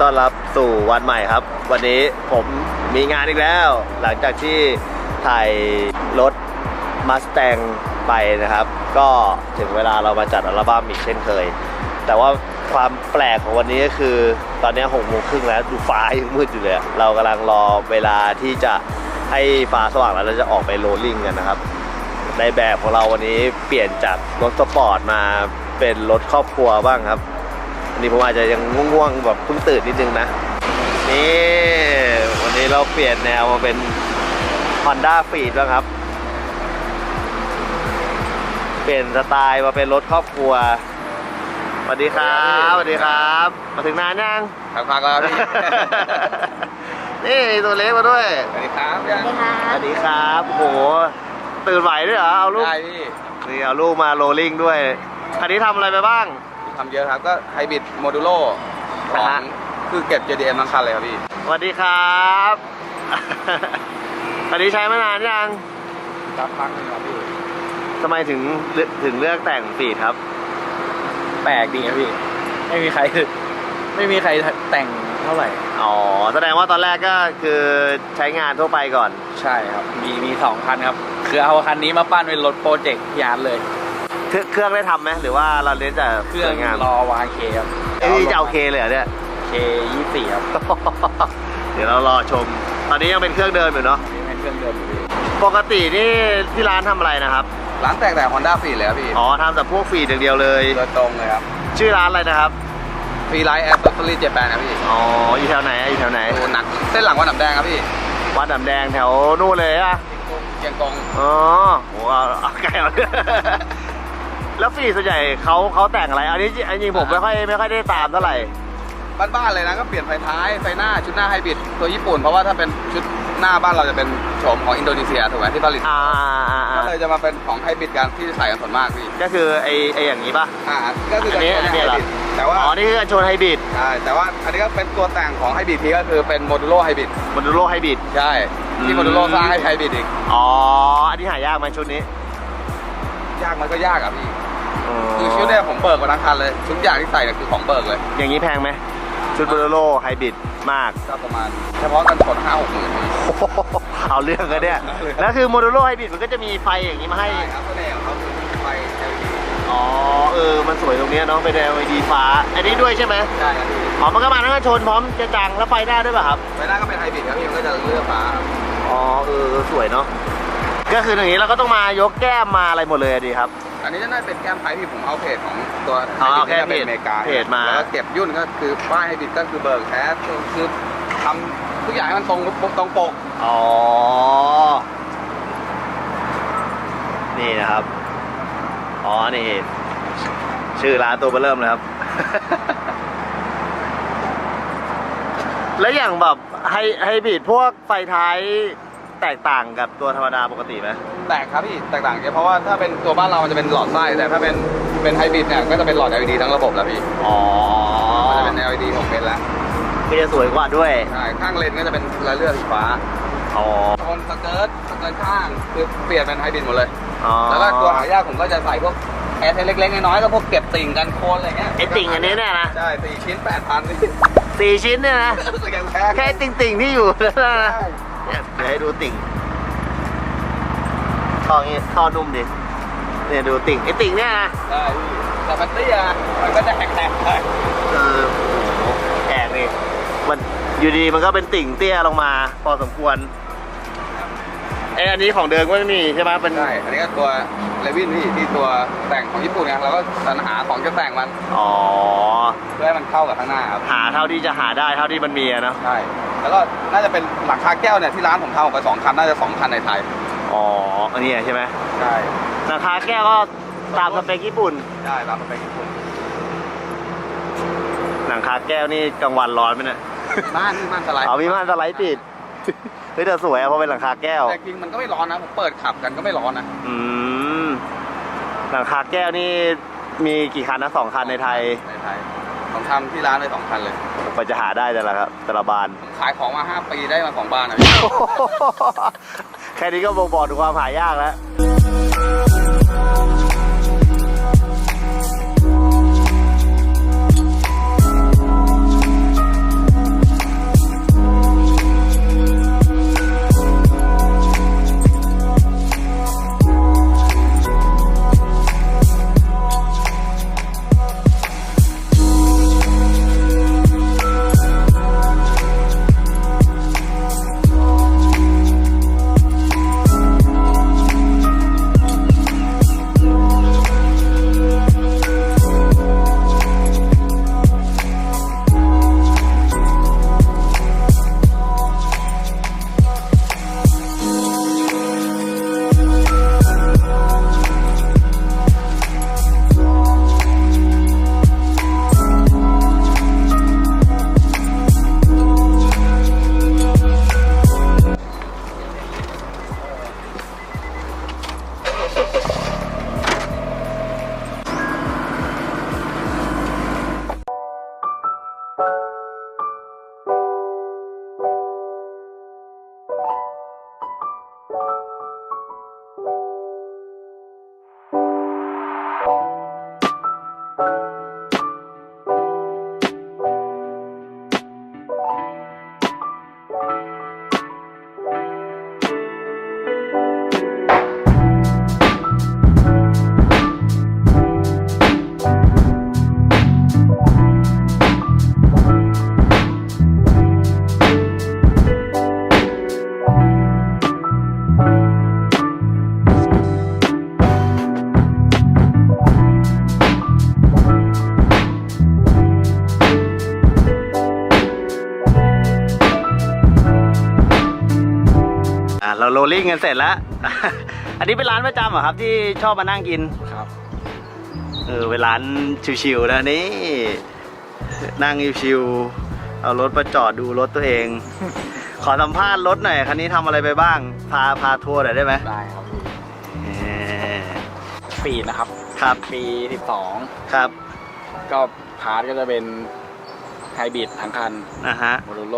ต้อนรับสู่วันใหม่ครับ วันนี้ผมมีงานอีกแล้ว หลังจากที่ถ่ายรถมาส t ต n ไปนะครับ ก็ถึงเวลาเรามาจัดอัลบั้มอีกเช่นเคย แต่ว่าความแปลกของวันนี้ก็คือ ตอนนี้หกโมงครึ่งแล้วดูฟ้ายังมืดอยู่เลยเรากำลังรอเวลาที่จะให้ฟ้าสว่างแล้วเราจะออกไปโรลลิ่งกันนะครับในแบบของเราวันนี้เปลี่ยนจากรถสปอร์ตมาเป็นรถครอบครัวบ้างครับ นนี้ผมอาจจะยังง่วงๆแบบเพิ่งตื่นนิดนึงนะ นี่วันนี้เราเปลี่ยนแนวมาเป็น Honda f e e d บ้างครับ เปลี่ยนสไตล์มาเป็นรถครอบครัวสวัสดีครับสวัสดีครับ มาถึงนานยังพักๆแล้วพี่ นี่ตัวเล็กมาด้วยสวัสดีครับพี่สวัสดีครับโอ้โหตื่นไหวด้วยเหรอเอาลูกได้พี่นี่เอาลูกมาโรลลิ่งด้วยอันนี้ทำอะไรไปบ้าง ทำเยอะครับ ก็ไฮบริดโมดูโลขออ่าฮะ งคือเก็บ JDM ทั้งคันเลยครับพี่ สวัสดีครับ อันนี้ใช้มานานยังรับพักนึงครับพี่ ทำไมถึงเลือกถึงเลือกแต่งฟีดครับ แปลกดีครับพี่ ไม่มีใคร ไม่มีใครแต่งเท่าไหร่ อ๋อ แสดงว่าตอนแรกก็คือใช้งานทั่วไปก่อน ใช่ครับ มีมีสองคันครับ คือเอาคันนี้มาปั้นเป็นรถโปรเจกต์ยานเลย เครื่องเครื่องได้ทำไหมหรือว่าเราเน้นแต่เครื่องสวยงานรอวางเคครับเอ้ยจะเอาเคเลยเหรอเนี่ยเคยี่สี่ครับ เดี๋ยวเรารอชม ตอนนี้ยังเป็นเครื่องเดิมอยู่เนาะนี่เป็นเครื่องเดิมอยู่พี่ปกตินี่ที่ร้านทำอะไรนะครับ ร้านแตกแต่ Honda ฟรีเลยครับพี่ อ๋อทำแต่พวกฟีดอย่างเดียวเลยโดยตรงเลยครับ ชื่อร้านอะไรนะครับฟรีไลท์แอสเซอรี่เจแปนครับพี่ อ๋ออยู่แถวไหนอยู่แถวไหนดูหนักเส้นหลังวัดหนำแดงครับพี่ วัดดำแดงแถวนู่นเลยอะเชียงกง อ๋อโหเอาเอาไกลเอา แล้วฟีส่วนใหญ่เขาเขาแต่งอะไร อันนี้จริงอันนี้ผมไม่ค่อยไม่ค่อยได้ตามเท่าไหร่ บ้านๆเลยนะก็เปลี่ยนไฟท้ายไฟหน้าชุดหน้าไฮบริดตัวญี่ปุ่นเพราะว่าถ้าเป็นชุดหน้าบ้านเราจะเป็นโฉมของอินโดนีเซียถูกไหมที่ผลิตอ่าอ่าอ่าก็เลยจะมาเป็นของไฮบริดกันที่ใส่กันส่วนมากพี่ก็คือไอไออย่างนี้ป่ะ อ่าก็คืออันนี้จะอันนี้ไฮเหรอบริดแต่ว่าอ๋อ นี่คือการชนไฮบริดใช่แต่ว่าอันนี้ก็เป็นตัวแต่งของไฮบริดทีก็คือเป็นโมดูโลไฮบริดมอดูโลไฮบริด ใช่อืที่มโมดูโลสร้างให้ไฮบริดอีก อ๋อ อันนี้หายากไหมชุดนี้ ยากมันก็ยากอะพี่ คือชุดเนี่ยผมเบิกมาทั้งคันเลยชุดอย่างที่ใส่เนี่ยคือของเบิกเลยอย่างนี้แพงไหมชุดมอดูโลไฮบริดมาก ก็ประมาณ เฉพาะกันชนห้าหกหมื่นพี่เอาเรื่องกันเนี่ยแล้วคือโมดูโลไฮบริดมันก็จะมีไฟอย่างนี้มาให้ ใช่ครับตัวเองของเขาคือไฟ LED อ๋อเออ มันสวยตรงเนี้ยเนาะเป็น LED ฟ้า อันนี้ด้วยใช่ไหมใช่ครับพี่อ๋อมันก็มาทั้งกันชนพร้อมจะจังแล้วไฟหน้าด้วยป่ะครับ ไฟหน้าก็เป็นไฮบริดครับพี่มันก็จะเลือกฟ้าครับอ๋อเออสวยเนาะก็คืออย่างนี้เราก็ต้องมายกแก้มมาอะไรหมดเลยอะดีครับ อันนี้จะน่าเป็นแก้มไฟที่ผมเอาเพจของตัวอ๋อไฮบริดแค่เนี่ยเป็นอเมริกาเพจมา แล้วก็เก็บยุ่นก็คือป้ายไฮบริดก็คือเบิกแท้คือทำทุกอย่างให้มันตรงตรงปกอ๋อ นี่นะครับ อ๋อ นี่ ชื่อร้านตัวเบอร์เริ่มเลยครับ แล้วอย่างแบบให้ให้บีดพวกไฟท้ายแตกต่างกับตัวธรรมดาปกติไหม แตกครับพี่แตกต่างกันเพราะว่าถ้าเป็นตัวบ้านเรามันจะเป็นหลอดไส้แต่ถ้าเป็นเป็นไฮบริดเนี่ยก็จะเป็นหลอด LED ทั้งระบบแล้วพี่อ๋อมันจะเป็น LED 6เมตรแล้วก็จะสวยกว่าด้วยใช่ข้างเลนก็จะเป็นรายเลือดสีฟ้าอ๋อโทนสเกิร์ตสเกิร์ตข้างคือเปลี่ยนเป็นไฮบริดหมดเลยอ๋อแล้วก็ตัวหายากผมก็จะใส่พวกแอร์เล็กๆน้อยๆก็พวกเก็บติ่งกันโคนอะไรเงี้ยไอติ่งอันนี้เนี่ยนะใช่สี่ชิ้นแปดพันนี่สี่ชิ้นเนี่ยนะรู้สึกยังแพงแค่ติ่งติ่งๆที่อยู่นั่นนะใช่เนี่ยเดี๋ยวให้ดูติ่ง ท่องี้ท่อนุ่มดิเนี่ยดูติ่งไอติ่งเนี่ยนะใช่พี่แต่มันเตี้ยมันก็จะแหกๆไปเออโอ้โหแอกนี่มันอยู่ดีมันก็เป็นติ่งเตี้ยลงมา พอสมควรไออันนี้ของเดิมก็ไม่มีใช่ไหมเป็นใช่อันนี้ก็ตัวเลวินพี่ที่ตัวแต่งของญี่ปุ่นไงเราก็สรรหาของจะแต่งมันอ๋อเพื่อให้มันเข้ากับข้างหน้าครับหาเท่าที่จะหาได้เท่าที่มันมีอะเนาะใช่แล้วก็น่าจะเป็นหลังคาแก้วเนี่ยที่ร้านผมทำออกไปสองคันน่าจะสองคันในไทย อ๋อ อันนี้ใช่ไหมใช่ราคาแก้วก็ตามสเปคญี่ปุ่นใช่ร้านมันเป็นญี่ปุ่นหลังคาแก้วนี่กลางวันร้อนไหมเนี่ยบ้านนี่บ้านสไลด์เอามีม่านสไลด์ปิด เฮ้ยแต่สวยอะเพราะเป็นหลังคาแก้ว แต่จริงมันก็ไม่ร้อนนะผมเปิดขับกันก็ไม่ร้อนนะ อืม หลังคาแก้วนี่มีกี่คันนะสองคันในไทย ในไทยผมทำที่ร้านเลยสองคันเลยกว่าจะหาได้แต่ละครับแต่ละบานผมขายของมาห้าปีได้มาสองบ้านนะพี่ แค่นี้ก็บ่งบอกถึงความหายากแล้ว ลลิ่งกันเสร็จแล้ว อันนี้เป็นร้านประจำเหรอครับ ที่ชอบมานั่งกิน ครับ เออเป็นร้านชิวๆนะนี่ นั่งชิวๆเอารถมาจอดดูรถตัวเอง ขอสัมภาษณ์รถหน่อย คันนี้ทำอะไรไปบ้าง พาพาทัวร์หน่อยได้ไหมได้ครับพี่เออปีดนะครับ ครับ ปีครับ12ก็พาร์ทก็จะเป็นไฮบริดทั้งคันนะฮะ โมดูโล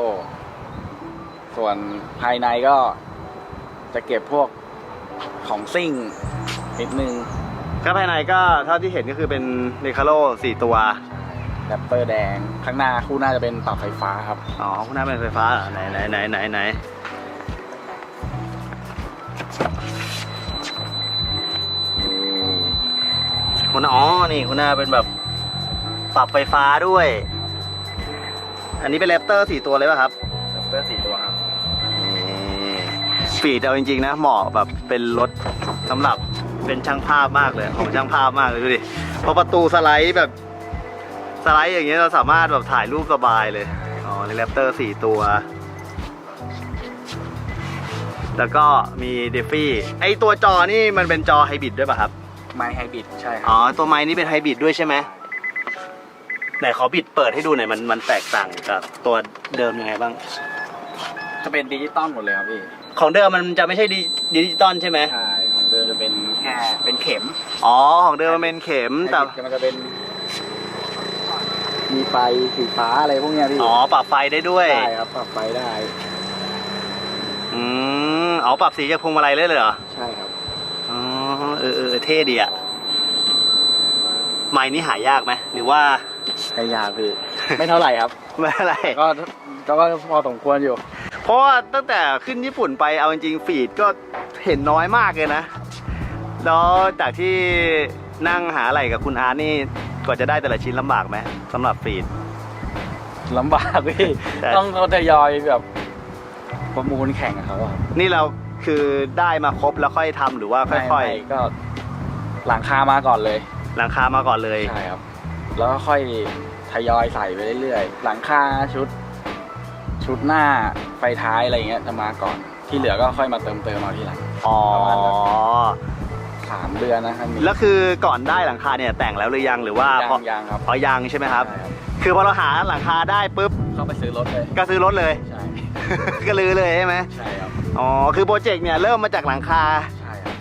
ส่วนภายในก็ จะเก็บพวกของซิ่งนิดนึงก็ภายในก็เท่าที่เห็นก็คือเป็นเ e คาโ o สี่ตัวแรปเตอร์แดง ข้างหน้าคู่หน้าจะเป็นปรับไฟฟ้าครับ อ๋อคุณน้าเป็นไฟฟ้าเหรอไหนไหนไหนไหนไหนคุณอ๋อนี่คุณน้าเป็นแบบปรับไฟฟ้าด้วย อันนี้เป็นแรปเตอร์สี่ตัวเลยป่ะครับแรปเตอร์สี่ตัวครับ ฟีดเอาจริงๆนะเหมาะแบบเป็นรถสำหรับเป็นช่างภาพมากเลยของช่างภาพมากเลยดูดิเพราะประตูสไลด์แบบสไลด์อย่างเงี้ยเราสามารถแบบถ่ายรูปสบายเลยอ๋อในแรปเตอร์สี่ตัว แล้วก็มีเดฟฟี่ไอตัวจอนี่มันเป็นจอไฮบริดด้วยป่ะครับ ไมไฮบริดใช่คอ๋รัอตัวไม้นี่เป็นไฮบริดด้วยใช่ไหมไหนขอบิดเปิดให้ดูหน่อยมันมันแตกต่างกับตัวเดิมยังไงบ้าง จะเป็นดิจิตอลหมดเลยครับพี่ ของเดิมมันจะไม่ใช่ดิดิจิตอลใช่ไหมใช่ของเดิมจะเป็นแค่เป็นเข็มอ๋อของเดิมมันเป็นเข็มแต่ไฮบริดมันจะเป็น มีไฟสีฟ้าอะไรพวกเนี้ยพี่อ๋อปรับไฟได้ด้วยได้ครับปรับไฟได้ อืมอ๋อปรับสีจากพวงมาลัยเลยเหรอใช่ครับ อ๋อเออเออเท่ดีอะไม้นี่หายากไหมหรือว่าไอยาพี่ ไม่เท่าไหร่ครับ ไม่อะไรก็ก็ก็พอสมควรอยู่ เพราะว่าตั้งแต่ขึ้นญี่ปุ่นไปเอาจริงๆฟีดก็เห็นน้อยมากเลยนะ แล้วจากที่นั่งหาอะไรกับคุณอาร์ตนี่กว่าจะได้แต่ละชิ้นลำบากไหมสำหรับฟีด ลำบากพี่แต่ต้องเขาทยอยแบบ ประมูลแข่งกับเขาอะนี่เราคือได้มาครบแล้วค่อยทำหรือว่าค่อยไม่ไม่ก็ หลังคามาก่อนเลย ๆ หลังคามาก่อนเลย ใช่ครับ แล้วก็ค่อยทยอยใส่ไปเรื่อยๆ หลังคาชุด ชุดหน้าไฟท้ายอะไรอย่างเงี้ยจะมาก่อนที่เหลือก็ค่อยมาเติมเติมเอาทีหลัง อ๋อ ประมาณนั้น สามเดือนนะครับแล้วคือก่อนได้หลังคาเนี่ยแต่งแล้วหรือยังหรือว่าพอยังยังครับพอยังใช่ไหมครับ ใช่ครับคือพอเราหาหลังคาได้ปุ๊บเข้าไปซื้อรถเลย ก็ซื้อรถเลย ใช่ ก็ลือเลยใช่ไหมใช่ครับ อ๋อคือโปรเจกต์เนี่ยเริ่มมาจากหลังคา ใช่ครับ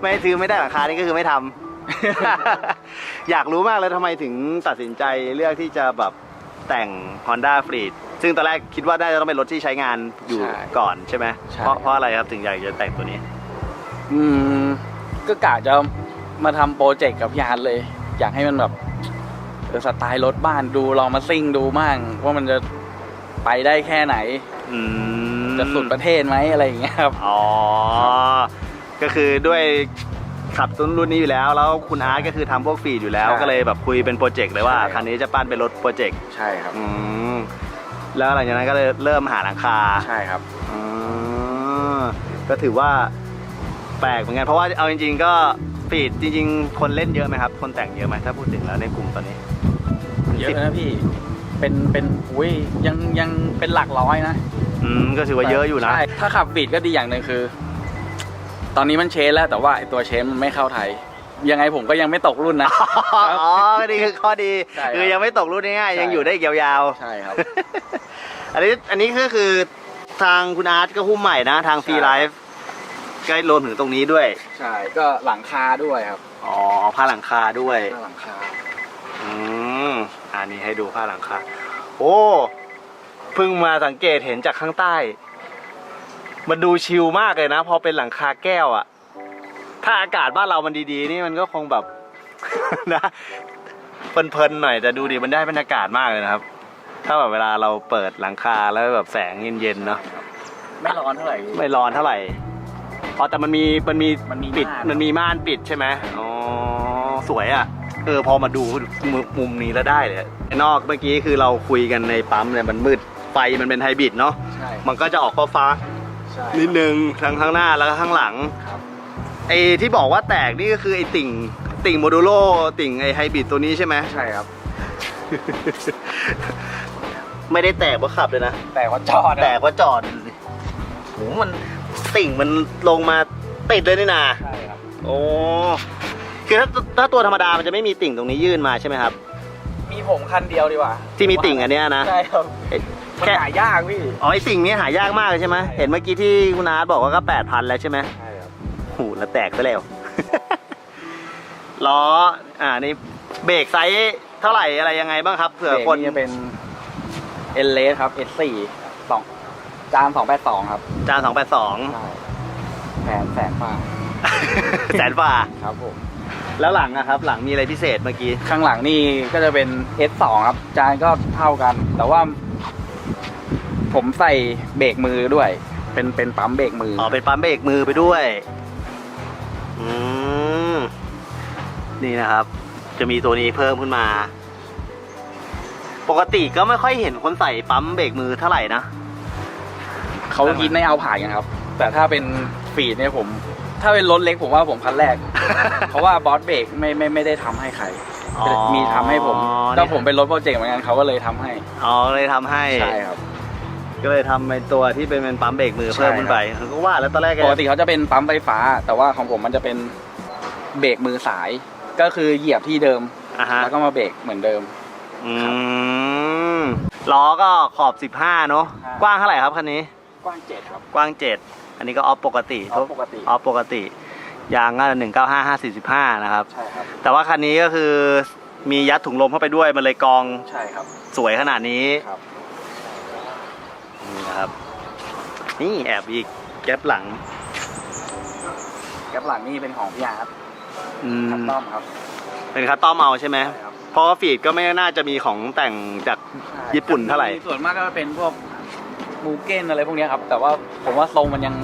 ไม่ซื้อไม่ได้หลังคานี่ก็คือไม่ทำ อยากรู้มากเลยทำไมถึงตัดสินใจเลือกที่จะแบบแต่ง Honda f l e e t ซึ่งตอนแรกคิดว่าน่าจะต้องเป็นรถที่ใช้งานอยู่ใช่ก่อนใช่ไหมใช่ เพราะเพราะอะไรครับถึงอยากจะแต่งตัวนี้ อืมก็กะจะมาทำโปรเจกต์กับพี่อาร์ตเลย อยากให้มันแบบเออสไตล์รถบ้านดูลองมาซิ่งดูมั่งว่ามันจะไปได้แค่ไหน อืมจะสุดประเทศไหมอะไรอย่างเงี้ยครับ อ๋อ ก็คือด้วยขับต้นรุ่นนี้อยู่แล้ว แล้วคุณอาร์ตก็คือทำพวกฟีดอยู่แล้ว ใช่ก็เลยแบบคุยเป็นโปรเจกต์เลยว่าใช่ครับคันนี้จะปั้นเป็นรถโปรเจกต์ ใช่ครับ อืม แล้วหลังจากนั้นก็เลยเริ่มหาหลังคาใช่ครับอืมก็ถือว่าแปลกเหมือนกันเพราะว่าเอาจริง ๆ ก็ฟีดจริง ๆ คนเล่นเยอะไหมครับ คนแต่งเยอะไหมถ้าพูดถึงแล้วในกลุ่มตอนนี้เยอะนะพี่เป็นเป็นอุ้ยยังยังเป็นหลักร้อยนะอืมก็ถือว่าเยอะอยู่นะใช่ถ้าขับบีดก็ดีอย่างหนึ่งคือ ตอนนี้มันเชนแล้วแต่ว่าไอ้ตัวเชนมันไม่เข้าไทย ยังไงผมก็ยังไม่ตกรุ่นนะ อ๋อนี่คือข้อดีใช่ครับคือยังไม่ตกรุ่นง่ายๆใช่ยังอยู่ได้อีกยาวๆใช่ครับอันนี้อันนี้ก็คือทางคุณอาร์ตก็หุ้มใหม่นะ ทางฟรีใช่ไลฟ์ก็รวมถึงตรงนี้ด้วย ใช่ก็หลังคาด้วยครับอ๋อผ้าหลังคาด้วยหน้าหลังคาอืมอันนี้ให้ดูผ้าหลังคาโอ้เพิ่งมาสังเกตเห็นจากข้างใต้ มันดูชิลมากเลยนะ พอเป็นหลังคาแก้วอะ ถ้าอากาศบ้านเรามันดีๆ นี่มันก็คงแบบ นะเพลินๆหน่อยแต่ดูดิมันได้บรรยากาศมากเลยนะครับ ถ้าแบบเวลาเราเปิดหลังคาแล้วแบบแสงเย็นๆเนาะไม่ร้อนเท่าไหร่พี่ ไม่ร้อนเท่าไหร่อ๋อแต่มันมีมันมีมันมีปิดม่าน มันมีม่านปิดใช่ไหมอ๋อสวยอะเออพอมาดูมุมมุมนี้แล้วได้เลยนอกเมื่อกี้คือเราคุยกันในปั๊มเนี่ยมันมืดไฟมันเป็นไฮบริดเนาะใช่มันก็จะออกฟ้าฟ้าใช่ๆนิดนึงทั้งข้างหน้าแล้วก็ข้างหลัง ครับ ไอ้ที่บอกว่าแตกนี่ก็คือไอ้ติ่งติ่งโมดูโลติ่งไอ้ไฮบริดตัวนี้ใช่ไหม ใช่ครับ ไม่ได้แตกเพราะขับเลยนะ แต่ว่าจอดอะแตกเพราะจอดดูสิโหมันติ่งมันลงมาติดเลยนี่นาใช่ครับ โอ้คือถ้าถ้าตัวธรรมดามันจะไม่มีติ่งตรงนี้ยื่นมาใช่ไหมครับ มีผมคันเดียวดีกว่าที่มีติ่งอันเนี้ยนะ ใช่ครับเอ๊ะมันแค่หายากพี่ อ๋อไอ้ติ่งนี้หายากมากเลยใช่ไหมใช่เห็นเมื่อกี้ที่คุณอาร์ตบอกว่าก็แปดพันแล้วใช่ไหมใช่ครับโหแล้วแตกซะแล้ว ล้อ อ่านี่เบรกไซส์เท่าไหร่อะไรยังไงบ้างครับเผื่อคนเบรกจะเป็นเอเลสครับ S4 สองจานสองแปดสองครับ จานสองแปดสองใช่แสนแสนฟ้าแสนฝ่าครับผมแล้วหลังอะครับ หลังมีอะไรพิเศษเมื่อกี้ ข้างหลังนี่ก็จะเป็น S2 ครับ จานก็เท่ากัน แต่ว่า ผมใส่เบรกมือด้วย เป็นเป็นปั๊มเบรกมืออ๋อเป็นปั๊มเบรกมือไปด้วย นี่นะครับ จะมีตัวนี้เพิ่มขึ้นมา ปกติก็ไม่ค่อยเห็นคนใส่ปั๊มเบรกมือเท่าไหร่นะเขาคิดในเอาผ่านกันครับ แต่ถ้าเป็นฟีดเนี่ยผม ถ้าเป็นรถเล็กผมว่าผมคันแรก เพราะว่าบอสเบรกไม่ไม่ไม่ได้ทำให้ใครอ๋อมีทำให้ผมก็ผมเป็นรถโปรเจกต์เหมือนกันเขาก็เลยทำให้อ๋อเลยทำให้ใช่ครับก็เลยทำเป็นตัวที่เป็นเป็นปั๊มเบรกมือเพิ่มขึ้นไปก็ว่าแล้วตอนแรกปกติเขาจะเป็นปั๊มไฟฟ้า แต่ว่าของผมมันจะเป็นเบรกมือสาย ก็คือเหยียบที่เดิม อะฮะ แล้วก็มาเบรกเหมือนเดิม อืมล้อก็ขอบ 15 เนอะครับ กว้างเท่าไหร่ครับคันนี้ กว้างเจ็ดครับ กว้าง 7 อันนี้ก็ออฟปกติออฟปกติ ออฟปกติ ยางก็หนึ่งเก้าห้าห้าสี่สิบห้านะครับ ใช่ครับ แต่ว่าคันนี้ก็คือมียัดถุงลมเข้าไปด้วย มันเลยกองใช่ครับ สวยขนาดนี้ ครับ นี่นะครับ นี่แอบอีกแก๊ปหลัง แกับหลังนี่เป็นของพี่อาร์ต อืมคัสตอมครับ เป็นคัสตอมเอาใช่ไหมใช่ครับ เพราะว่าฟีดก็ไม่น่าจะมีของแต่งจาก ญี่ปุ่นเท่าไหร่ ส่วนมากก็เป็นพวกมูเก้นอะไรพวกเนี้ยครับ แต่ว่าผมว่าทรงมันยัง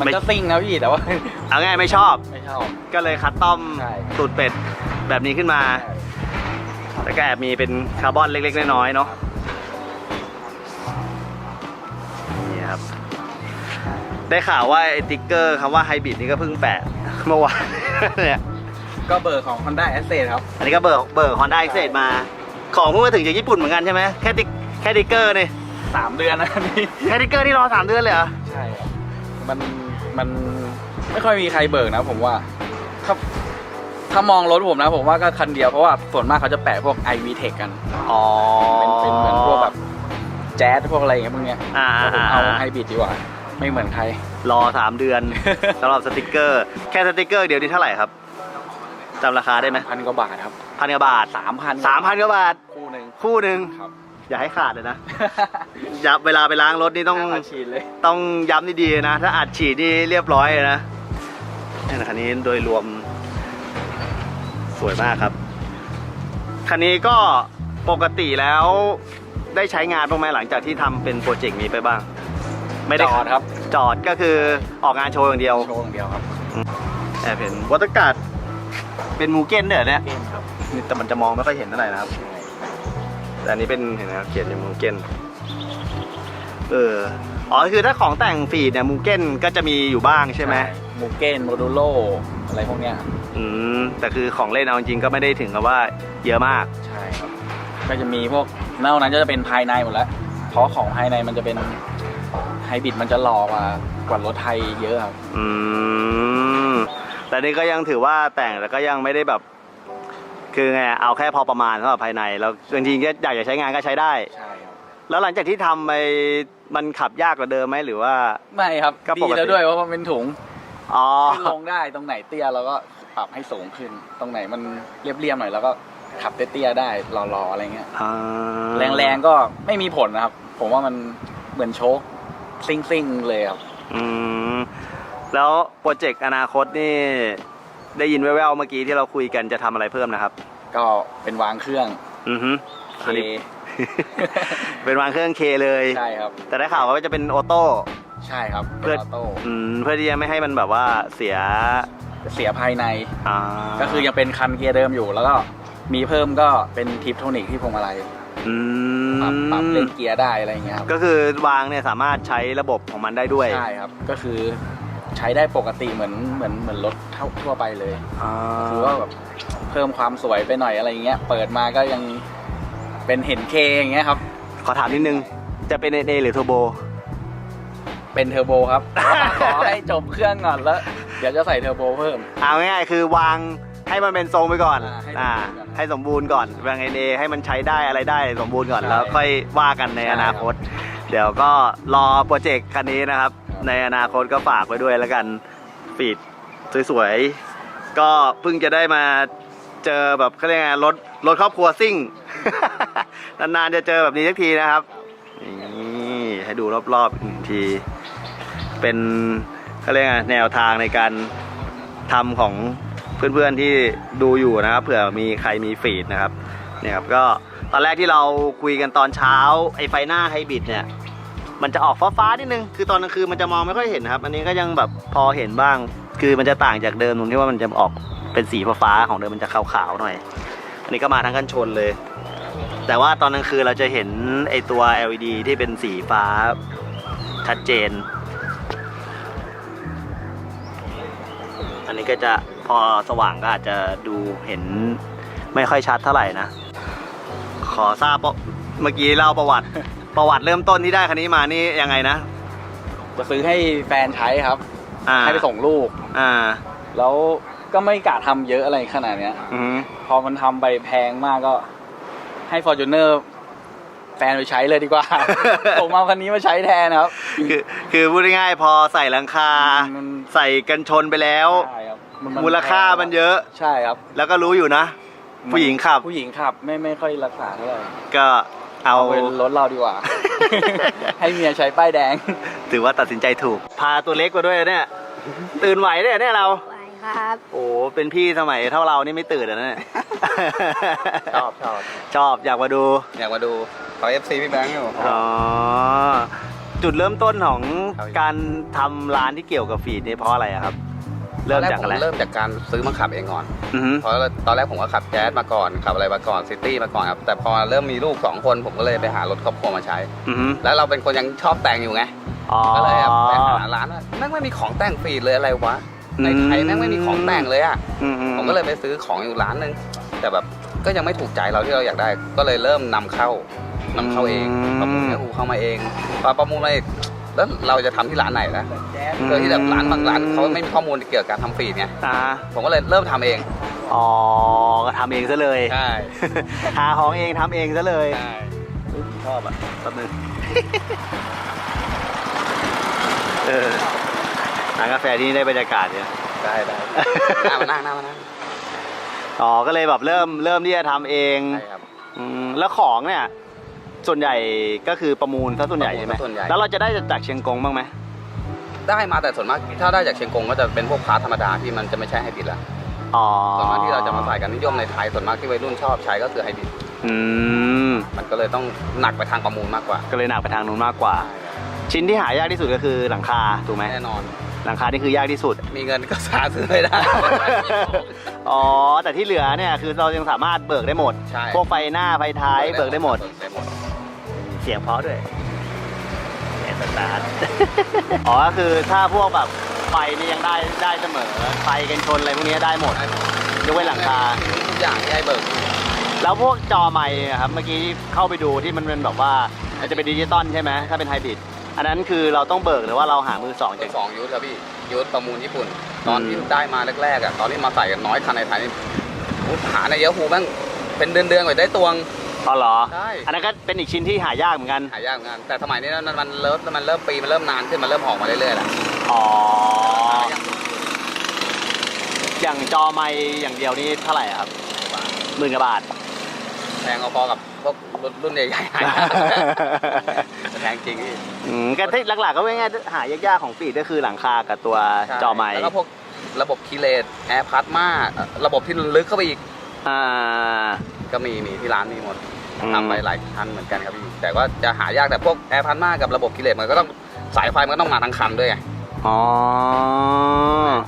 มันก็ซิ่งนะพี่แต่ว่า เอาง่ายไม่ชอบ ไม่ชอบ ก็เลยคัสตอมใช่สูตรเป็ดแบบนี้ขึ้นมา แล้วก็แอบมีเป็นคาร์บอนเล็ก ๆ น้อยๆเนาะนี่ครับ ได้ข่าวว่าไอ้ติ๊กเกอร์คำว่าไฮบริดนี่ก็เพิ่งแปะ เมื่อวานเนี่ยก็เบอร์ของ Honda a s c e t ครับ อันนี้ก็เบิกเบิกฮอนด้าเอ็กเซมา ของเพิ่งมาถึงจากญี่ปุ่นเหมือนกันใช่ไหมแค่ติ๊กแค่ติ๊กเกอร์นี่สามเดือนนะนี่แค่ติ๊กเกอร์ที่รอสามเดือนเลยเหรอใช่ครับมันมันไม่ค่อยมีใครเบิกนะผมว่าถ้าถ้ามองรถผมนะผมว่าก็คันเดียวเพราะว่าส่วนมากเขาจะแปะพวก iV Tech กันอ๋อเป็นเป็นเหมือนพวกแบบแจ๊สพวกอะไรอย่างเงี้ยพวกเนี้ยอ่าแล้วผมอ่าเอาอ่าไฮบริดดีกว่า ไม่เหมือนใคร รอสามเดือน สำหรับสติกเกอร์ แค่สติกเกอร์เดียวนี่เท่าไหร่ครับจำราคาได้ไหมพันกว่าบาทครับพันกว่าบาทสามพันสามพันกว่าบาท คู่หนึ่งคู่หนึ่งครับ อย่าให้ขาดเลยนะ อย่าเวลาไปล้างรถนี่ต้องห้าพันฉีดเลยต้องย้ำดีๆนะ ถ้าอัดฉีดนี่เรียบร้อยเลยนะนี่นะคันนี้โดยรวม สวยมากครับ คันนี้ก็ปกติแล้วได้ใช้งานบ้างไหมหลังจากที่ทำเป็นโปรเจกต์นี้ไปบ้าง ไม่ได้จอดครับ จอดก็คือออกงานโชว์อย่างเดียว โชว์อย่างเดียวครับแอบเห็นวัตกาศเป็นมูเก้นเด้อเนี่ยเกมครับนี่แต่มันจะมองไม่ค่อยเห็นเท่าไหร่นะครับ แต่อันนี้เป็นเห็นไหมครับเขียนเป็นมูเก้นเอออ๋อคือถ้าของแต่งฟีดเนี่ยมูเก้นก็จะมีอยู่บ้างใช่ไหมมูเกนโมดูโลอะไรพวกเนี้ยครับอืมแต่คือของเล่นเอาจริงๆก็ไม่ได้ถึงกับว่าเยอะมาก ใช่ครับ ก็จะมีพวกนอกนั้นก็จะเป็นภายในหมดแล้วเพราะของภายในมันจะเป็น ไฮบริดมันจะหล่อกว่ากว่ารถไทยเยอะครับ อืม แต่นี่ก็ยังถือว่าแต่งแต่ก็ยังไม่ได้แบบ คือไงเอาแค่พอประมาณสำหรับภายใน แล้วจริงๆก็อยากจะใช้งานก็ใช้ได้ ใช่ครับ แล้วหลังจากที่ทำไปมันขับยากกว่าเดิมไหมหรือว่า ไม่ครับก็ปดีกติ แล้วด้วยเพราะมันเป็นถุงอ๋อ ขึ้นลงได้ตรงไหนเตี้ยเราก็ปรับให้สูงขึ้น ตรงไหนมันเรียบๆหน่อยแล้วก็ขับเตี้ยๆได้รอๆอะไรเงี้ย อ่าแรงๆก็ไม่มีผลนะครับ ผมว่ามันเหมือนโชค ซิ่งๆเลยครับอืมแล้วโปรเจกต์อนาคตนี่ได้ยินแว่วๆเมื่อกี้ที่เราคุยกันจะทำอะไรเพิ่มนะครับ ก็เป็นวางเครื่องอือฮึเคอันนี้ เป็นวางเครื่องเคเลย ใช่ครับ แต่ได้ข่าวว่าจะเป็นออโต้ ใช่ครับเพื่เพื่ออออโต้อืมเพื่อที่จะไม่ให้มันแบบว่าเสียเสียภายในอ่าก็คือยังเป็นคันเกียร์เดิมอยู่ แล้วก็มีเพิ่มก็เป็นทิปโทนิกที่พวงมาลัย อืปรับปรับมเล่นเกียร์ได้อะไรอย่างเงี้ยครับก็คือวางเนี่ยสามารถใช้ระบบของมันได้ด้วยใช่ครับ ก็คือใช้ได้ปกติเหมือนเหมือนเหมือนรถเท่าทั่วไปเลยอ่าคือว่าแบบเพิ่มความสวยไปหน่อยอะไรอย่างเงี้ยเปิดมาก็ยังเป็นเห็นเคอย่างเงี้ยครับ ขอถามนิดนึงจะเป็น NA หรือ Turbo เป็นเทอร์โบครับขอให้จบเครื่องก่อนแล้ว เดี๋ยวจะใส่เทอร์โบเพิ่ม เอาง่ายๆคือวาง ให้มันเป็นทรงไปก่อน อ่า ให้สมบูรณ์ก่อนให้สมบูรณ์ก่อนวาง NA ให้มันใช้ได้อะไรได้สมบูรณ์ก่อนใช่แล้วค่อยว่ากันในใช่อนาคต เดี๋ยวก็รอโปรเจกต์คันนี้นะครับครับ ในอนาคตก็ฝากไว้ด้วยแล้วกันฟีดสวยๆ ก็เพิ่งจะได้มาเจอแบบเขาเรียกไงรถรถครอบครัวซิ่ง นานๆจะเจอแบบนี้สักทีนะครับ นี่ให้ดูรอบๆอีกหนึ่งที เป็นเขาเรียกไงแนวทางในการทำของ เพื่อนๆที่ดูอยู่นะครับเผื่อมีใครมีฟีดนะครับเนี่ยครับก็ตอนแรกที่เราคุยกันตอนเช้าไอ้ไฟหน้าไฮบริดเนี่ยมันจะออกฟ้าๆนิดนึงคือตอนกลางคืนมันจะมองไม่ค่อยเห็นครับ อันนี้ก็ยังแบบพอเห็นบ้าง คือมันจะต่างจากเดิมตรงที่ว่ามันจะออกเป็นสีฟ้าๆของเดิมมันจะขาวๆหน่อย อันนี้ก็มาทั้งกันชนเลย แต่ว่าตอนกลางคืนเราจะเห็นไอตัว LED ที่เป็นสีฟ้าชัดเจน อันนี้ก็จะ อสว่างก็อาจจะดูเห็นไม่ค่อยชัดเท่าไหร่นะ ขอทราบประเมื่อกี้เล่าประวัติ ประวัติเริ่มต้นที่ได้คันนี้มานี่ยังไงนะจะซื้อให้แฟนใช้ครับอ่าให้ไปส่งลูก อ่า แล้วก็ไม่กะทำเยอะอะไรขนาดเนี้ยอือฮึพอมันทำไปแพงมากก็ให้ f o r t u n e r แฟนไปใช้เลยดีกว่า ผมเอาคันนี้มาใช้แทนครับ คือคือพูดง่ายๆพอใส่หลังคามันใส่กันชนไปแล้ว ใช่ครับ นมูลค่ามันเยอะ ใช่ครับ แล้วก็รู้อยู่นะ ผู้หญิงขับ ผู้หญิงขับไม่ไม่ค่อยรักษาเท่าไหร่ก็เอาเอาเป็นรถเราดีกว่า ให้เมียใช้ป้ายแดง ถือว่าตัดสินใจถูก พาตัวเล็กมาด้วยเนี่ย ตื่นไหวเนี่ยเนี่ยเราไหวครับ โอ้เป็นพี่สมัยเท่าเรานี่ไม่ตื่นอะเนี่ยชอบชอบชอบอยากมาดู อยากมาดูเขา FC พี่แบงค์อยู่อ๋อจุดเริ่มต้นของครับการทำร้านที่เกี่ยวกับฟีดนี่เพราะอะไรอะครับ เริ่มจากอะไรตนแผมเริ่มจากการซื้อมาขับเองก่อนอือฮึเพราะตอนแรกผมก็ขับแจ๊สมาก่อนขับอะไรมาก่อนซิตี้มาก่อนครับแต่พอเริ่มมีลูกสองคนผมก็เลยไปหารถครอบครัวมาใช้อือฮึแล้วเราเป็นคนยังชอบแต่งอยู่ไงอ๋อก็เลยไปหาร้านว่าแม่งไม่มีของแต่งฟรีเลยอะไรวะในไทยแม่งไม่มีของแต่งเลยอะอืมอืผมก็เลยไปซื้อของอยู่ร้านนึงแต่แบบก็ยังไม่ถูกใจเราที่เราอยากได้ ก็เลยเริ่มนำเข้านำเข้าเองประมูลให้อูเข้ามาเองพอประมูลมาเอง แล้วเราจะทำที่ร้านไหนนะโดยที่แบบร้านบางร้านเขาไม่มีข้อมูลเกี่ยวกับการทำฟีดไงอ่าผมก็เลยเริ่มทำเองอ๋อก็ทำเองซะเลย ใช่หาของเองทำเองซะเลยใช่ชอบอะแป๊บนึง เออร้านกาแฟที่นี่ได้บรรยากาศเนี่ย ได้ได้หน้ามานั่งหน้ามานั่งอ๋อ ก็เลยแบบเริ่มเริ่มที่จะทำเอง ใช่ครับ อืมแล้วของเนี่ย ส่วนใหญ่ก็คือประมูลซะส่วนใหญ่ใช่ไหมประมูลซะส่วนใหญ่ แล้วเราจะได้จากเชียงกงบ้างไหมได้มาแต่ส่วนมากถ้าได้จากเชียงกงก็จะเป็นพวกพาร์ทธรรมดาที่มันจะไม่ใช่ไฮบริดละอ๋อส่วนมากที่เราจะมาใส่กันนิยมในไทยส่วนมากที่วัยรุ่นชอบใช้ก็คือไฮบริดอืมมันก็เลยต้องหนักไปทางประมูลมากกว่าก็เลยหนักไปทางนู้นมากกว่า ชิ้นที่หายากที่สุดก็คือหลังคาถูกไหมแน่นอน หลังคานี่คือยากที่สุด มีเงินก็สาซื้อไม่ได้ อ๋อแต่ที่เหลือเนี่ยคือเรายังสามารถเบิกได้หมด ใช่ พวกไฟหน้าไฟท้ายเบิกได้หมดได้หมด เสียงเพราะด้วยเสียงสตาร์ท อ๋อก็คือถ้าพวกแบบไฟนี่ยังได้ได้เสมอไฟกันชนอะไรพวกนี้ได้หมดได้หมดยกเว้นหลังคา ทุกอย่างที่ให้เบิกแล้วพวกจอไมค์อะครับเมื่อกี้เข้าไปดูที่มันเป็นแบบว่ามันจะเป็นดิจิตอลใช่ไหมถ้าเป็นไฮบริดอันนั้นคือเราต้องเบิกหรือว่าเราหามือสองเป็จานกสองยูทครับพี่ยูทประมูลญี่ปุ่น ตอนอืมที่ได้มาแรกๆอะตอนที่มาใส่กันน้อยคันในไทยนี่โอ้หาในเยอะฮูแม่งเป็นเดือนๆกว่าได้ตวง อ๋อเหรอใช่ อันนั้นก็เป็นอีกชิ้นที่หายากเหมือนกัน หายากเหมือนกันแต่สมัยนี้มันมันเริ่มมันเริ่มปีมันเริ่มนานขึ้นมันเริ่มออกมาเรื่อยๆแหละอ๋อ อย่างจอไมค์อย่างเดียวนี่เท่าไหร่อะครับหมื่นกว่าบาท แพงพอๆกับพวกรุ่นใหญ่ๆหายากแพงจริงพี่อืมก็ที่หลักๆก็ง่ายๆหายากๆของฟีดก็คือหลังคากับตัวใช่จอไมค์แล้วก็พวกระบบคีเลตแอร์พัดมาระบบที่ลึกเข้าไปอีก อ่า ก็มีมีที่ร้านมีหมดอืมทำไปหลายคันเหมือนกันครับพี่แต่ก็จะหายากแต่พวกแอร์พัดมากับระบบคีเลตมันก็ต้องสายไฟมันก็ต้องมาทั้งคันด้วยไงอ๋อ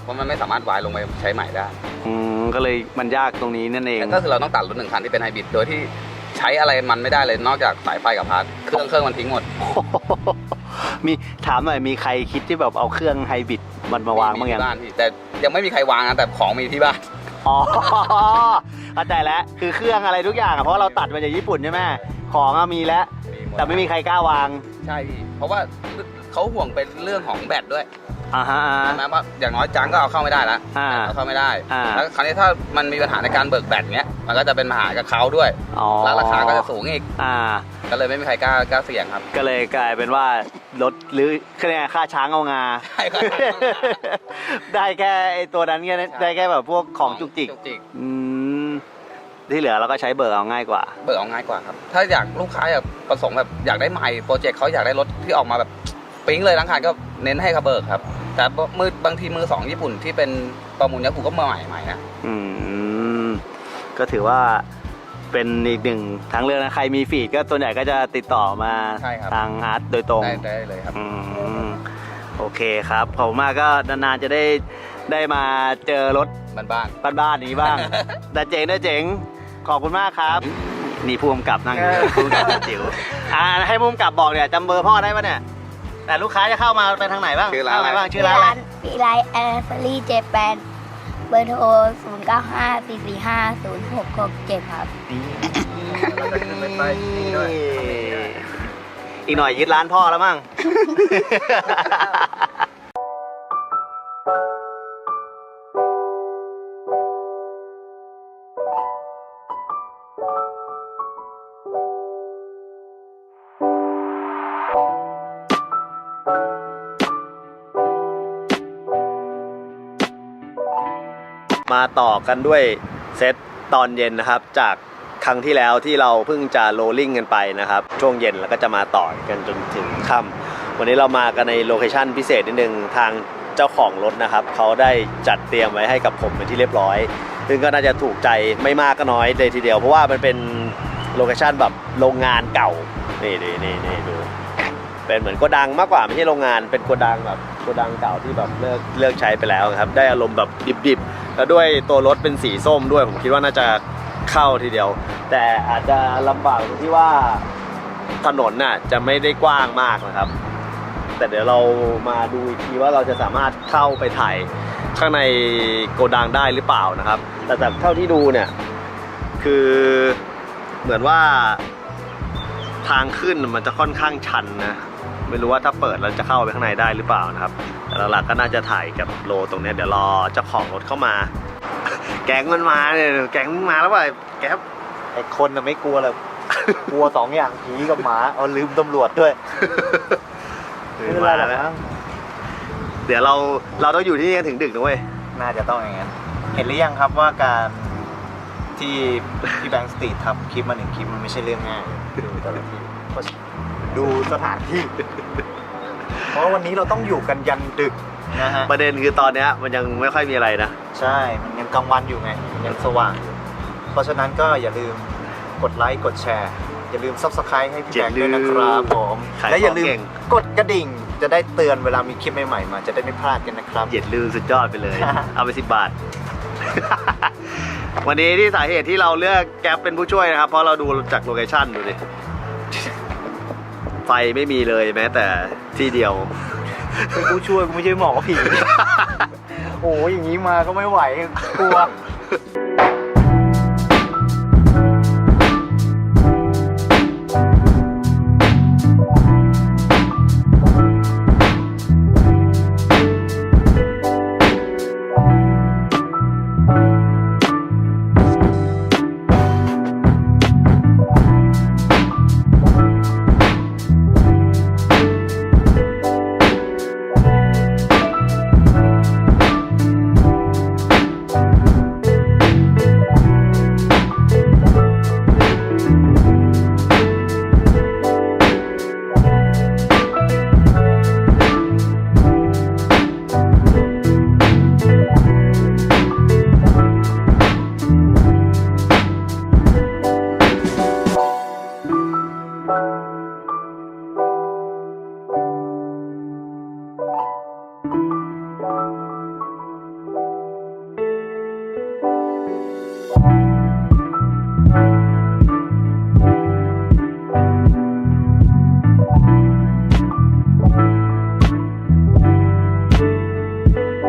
เพราะมันไม่สามารถวายลงไปใช้ใหม่ได้อืมก็เลยมันยากตรงนี้นั่นเองก็คือเราต้องตัดรถหนึ่งคันที่เป็นไฮบริดโดยที่ใช้อะไรมันไม่ได้เลยนอกจากสายไฟกับพาร์ทเครื่องเครื่องมันทิ้งหมด มีถามหน่อยมีใครคิดที่แบบเอาเครื่องไฮบริดมันมาวางบ้างยังที่บ้านพี่แต่ยังไม่มีใครวางนะแต่ของมีที่บ้านอ๋อ เข้าใจแล้วคือเครื่องอะไรทุกอย่างอะเพราะเราตัดมาจากญี่ปุ่นใช่ไหมของอะมีแล้ว แต่ไม่มีใครกล้าวางใช่พี่เพราะว่าเขาห่วงเป็นเรื่องของแบตด้วยอ่าฮะอ่าใช่ไหมว่าอย่างน้อยจังก็เอาเข้าไม่ได้ละอ่าเอาเข้าไม่ได้อ่า แล้วคราวนี้ถ้ามันมีปัญหาในการเบิกแบตเงี้ยมันก็จะเป็นปัญหากับเขาด้วยอ๋อแล้วราคาก็จะสูงอีกอ่า ก็เลยไม่มีใครกล้ากล้าเสี่ยงครับ ก็เลยกลายเป็นว่ารถหรือคะแนนค่าช้างเอางา ใช่ครับ ได้แค่ไอตัวนั้นแค่นั้นได้แค่แบบพวกของจุกจิก จุกจิก อืม ที่เหลือเราก็ใช้เบอร์เอาง่ายกว่า เบิกเอาง่ายกว่าครับ ถ้าอยากลูกค้าอยากประสงค์แบบอยากได้ใหม่โปรเจกต์เขาอยากได้รถที่ออกมาแบบปิ๊งเลยทั้งคันก็เน้นให้เขาเบิกครับ แต่มือบางทีมือสองญี่ปุ่นที่เป็นประมูลเนี้ยกูก็มาใหม่ใหม่นะอืมก็ถือว่าเป็นอีกหนึ่งทางเลือกนะใครมีฟีดก็ตัวใหญ่ก็จะติดต่อมาใช่ครับทางอาร์ตโดยตรงได้ได้เลยครับอืมโอเคครับขอบคุณมากก็นานๆจะได้ ได้มาเจอรถบ้านบ้านบ้านๆอย่างนี้บ้าง แต่เจ๋งด้วยเจ๋งขอบคุณมากครับ นี่ผู้กำกับนั่งอยู่ผู้กำกับจิ๋วอ่าให้ผู้กำกับบอกเนี่ยจำเบอร์พ่อได้ปะเนี่ย แต่ลูกค้าจะเข้ามาไปทางไหนบ้างชื่อร้านทางไหนอะไรบ้างชื่อร้านอะไรปีไลแอร์ฟรีเจแปนเบอร์โทร 0 9 5 4 4 5 0 6 6 7 ครับอีกหน่อยยึดร้านพ่อแล้วมั้ง มาต่อกันด้วยเซตตอนเย็นนะครับ จากครั้งที่แล้วที่เราเพิ่งจะโรลลิ่งกันไปนะครับ ช่วงเย็นแล้วก็จะมาต่อกันจนถึงค่ำวันนี้เรามากันในโลเคชั่นพิเศษนิดนึงทางเจ้าของรถนะครับเขาได้จัดเตรียมไว้ให้กับผมเป็นที่เรียบร้อย ซึ่งก็น่าจะถูกใจไม่มากก็น้อยเลยทีเดียว เพราะว่ามันเป็นโลเคชั่นแบบโรงงานเก่านี่นี่นี่นี่ดูเป็นเหมือนโกดังมากกว่าไม่ใช่โรงงานเป็นโกดังแบบโกดังเก่าที่แบบเลิกเลิกใช้ไปแล้วครับ ได้อารมณ์แบบดิบๆ แล้วด้วยตัวรถเป็นสีส้มด้วยผมคิดว่าน่าจะเข้าทีเดียว แต่อาจจะลำบากตรงที่ว่าถนนน่ะจะไม่ได้กว้างมากนะครับ แต่เดี๋ยวเรามาดูอีกทีว่าเราจะสามารถเข้าไปถ่ายข้างในโกดังได้หรือเปล่านะครับ แต่แต่เท่าที่ดูเนี่ยคือเหมือนว่าทางขึ้นมันจะค่อนข้างชันนะ ไม่รู้ว่าถ้าเปิดแล้วจะเข้าไปข้างในได้หรือเปล่านะครับ แต่หลักๆก็น่าจะถ่ายกับโลตรงเนี้ยเดี๋ยวรอเจ้าของรถเข้ามา แก๊งมันมาเนี่ยแก๊งมันมาแล้วว่ะแก๊ปไอ้คนน่ะไม่กลัวหรอกกลัวสองอย่างผีกับหมาเอาลืมตำรวจด้วยไม่เป็นไรหรอกมั้งเดี๋ยวเราเราต้องอยู่ที่นี่กันถึงดึกนะเว้ยน่าจะต้องอย่างนั้นเห็นหรือยังครับว่าการที่พี่แบงค์สตรีททำคลิปมาหนึ่งคลิปมันไม่ใช่เรื่องง่ายดูแต่ละที่ดูสถานที่ เพราะวันนี้เราต้องอยู่กันยันดึกนะฮะประเด็นคือตอนเนี้ยมันยังไม่ค่อยมีอะไรนะ ใช่ มันยังกลางวันอยู่ไงยังสว่างอยู่เพราะฉะนั้นก็อย่าลืมกดไลค์กดแชร์ อย่าลืม subscribe ให้พี่แบงค์ด้วยนะครับผมขายและอย่าลืของมเก่ง กดกระดิ่งจะได้เตือนเวลามีคลิปใหม่ๆมา จะได้ไม่พลาดกันนะครับ เหยียดลือสุดยอดไปเลย เอาไปสิบบาท วันนี้ที่สาเหตุที่เราเลือกแก๊ปเป็นผู้ช่วยนะครับ เพราะเราดูจากโลเคชั่นดูดิ ไฟไม่มีเลยแม้แต่ที่เดียว เป็นผู้ช่วยกูไม่ใช่หมอผี โอ้ยอย่างนี้มาก็ไม่ไหวกลัว